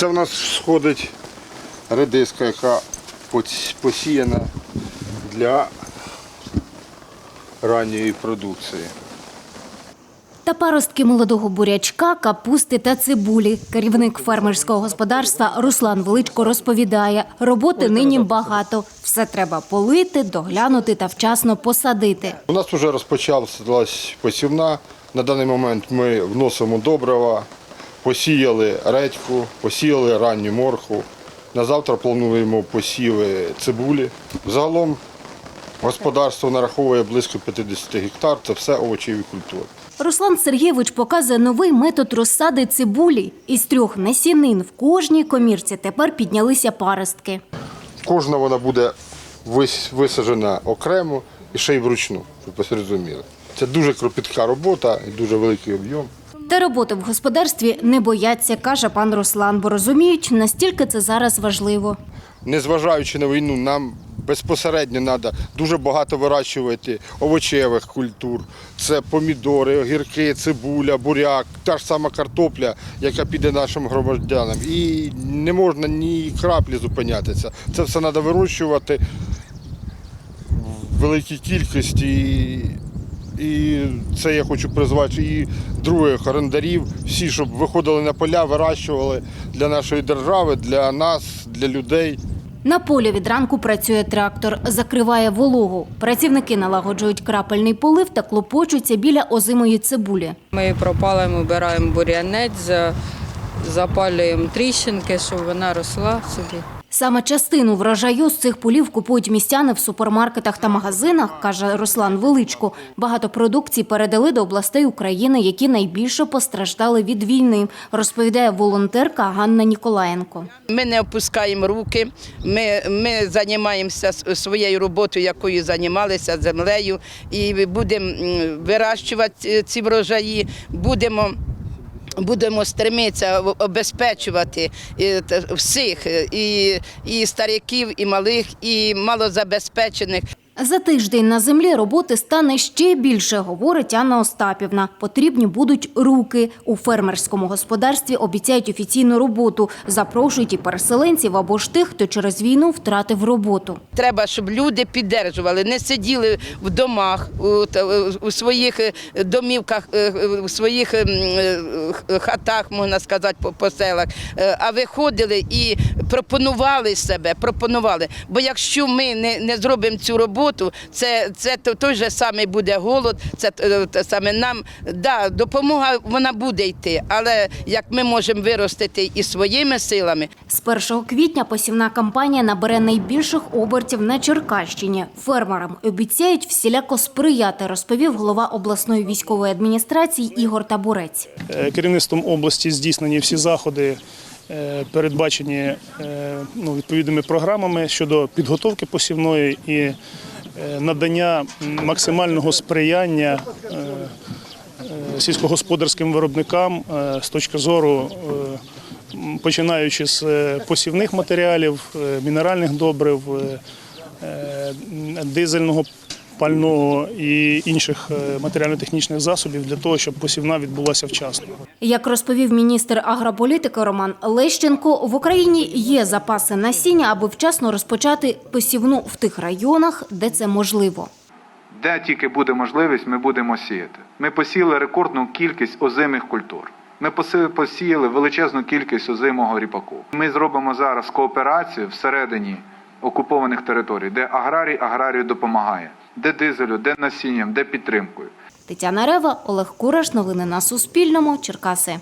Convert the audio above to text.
Це в нас сходить редиска, яка посіяна для ранньої продукції. Та паростки молодого бурячка, капусти та цибулі. Керівник фермерського господарства Руслан Величко розповідає, роботи нині багато. Все треба полити, доглянути та вчасно посадити. У нас вже розпочалась посівна. На даний момент ми вносимо добрива, посіяли редьку, посіяли ранню морху. На завтра плануємо посіви цибулі. Загалом господарство нараховує близько 50 гектар. Це все овочеві культури. Руслан Сергійович показує новий метод розсади цибулі. Із трьох насінин в кожній комірці тепер піднялися паростки. Кожна вона буде висаджена окремо і ще й вручну, щоб ви зрозуміли. Це дуже кропітка робота і дуже великий об'єм. Та роботи в господарстві не бояться, каже пан Руслан, бо розуміють, настільки це зараз важливо. Незважаючи на війну, нам безпосередньо треба дуже багато вирощувати овочевих культур. Це помідори, огірки, цибуля, буряк, та ж сама картопля, яка піде нашим громадянам. І не можна ні краплі зупинятися. Це все треба вирощувати в великій кількості. І це я хочу призвати і других орендарів, всі, щоб виходили на поля, вирощували для нашої держави, для нас, для людей. На полі від ранку працює трактор, закриває вологу. Працівники налагоджують крапельний полив та клопочуться біля озимої цибулі. Ми пропалимо, вбираємо бур'янець, запалюємо тріщинки, щоб вона росла собі. Саме частину врожаю з цих полів купують містяни в супермаркетах та магазинах, каже Руслан Величко. Багато продукції передали до областей України, які найбільше постраждали від війни, розповідає волонтерка Ганна Ніколаєнко. Ми не опускаємо руки, ми, ми займаємося своєю роботою, якою займалися землею, і будемо вирощувати е, ці врожаї, будемо. Будемо стремитися обезпечувати е, всіх, е, і, і стариків, і малих, і малозабезпечених. За тиждень на землі роботи стане ще більше, говорить Анна Остапівна. Потрібні будуть руки. У фермерському господарстві обіцяють офіційну роботу. Запрошують і переселенців або ж тих, хто через війну втратив роботу. Треба, щоб люди піддержували, не сиділи в домах, у, та- у своїх е, домівках, е, у своїх ем, е, хатах, можна сказати, по, селах, а виходили і пропонували себе, пропонували. Бо якщо ми не зробимо цю роботу, це, це то- той же самий буде голод, це е, саме нам. Да, допомога вона буде йти, але як ми можемо виростити і своїми силами, З 1 квітня посівна кампанія набере найбільших обертів на Черкащині. Фермерам обіцяють всіляко сприяти, розповів голова обласної військової адміністрації Ігор Табурець. Е, Керівництвом області здійснені всі заходи, е, передбачені ну, відповідними програмами щодо підготовки посівної і надання максимального сприяння е, е, сільськогосподарським виробникам е, з точки зору. е, Починаючи з е, посівних матеріалів, е, мінеральних добрив, е, е, дизельного пального і інших е, матеріально-технічних засобів для того, щоб посівна відбулася вчасно. Як розповів міністр агрополітики Роман Лещенко, в Україні є запаси насіння, аби вчасно розпочати посівну в тих районах, де це можливо. Де тільки буде можливість, ми будемо сіяти. Ми посіяли рекордну кількість озимих культур. Ми посіяли величезну кількість озимого ріпаку. Ми зробимо зараз кооперацію всередині окупованих територій, де аграрій аграрію допомагає, де дизелю, де насінням, де підтримкою. Тетяна Рева, Олег Кураш. Новини на Суспільному. Черкаси.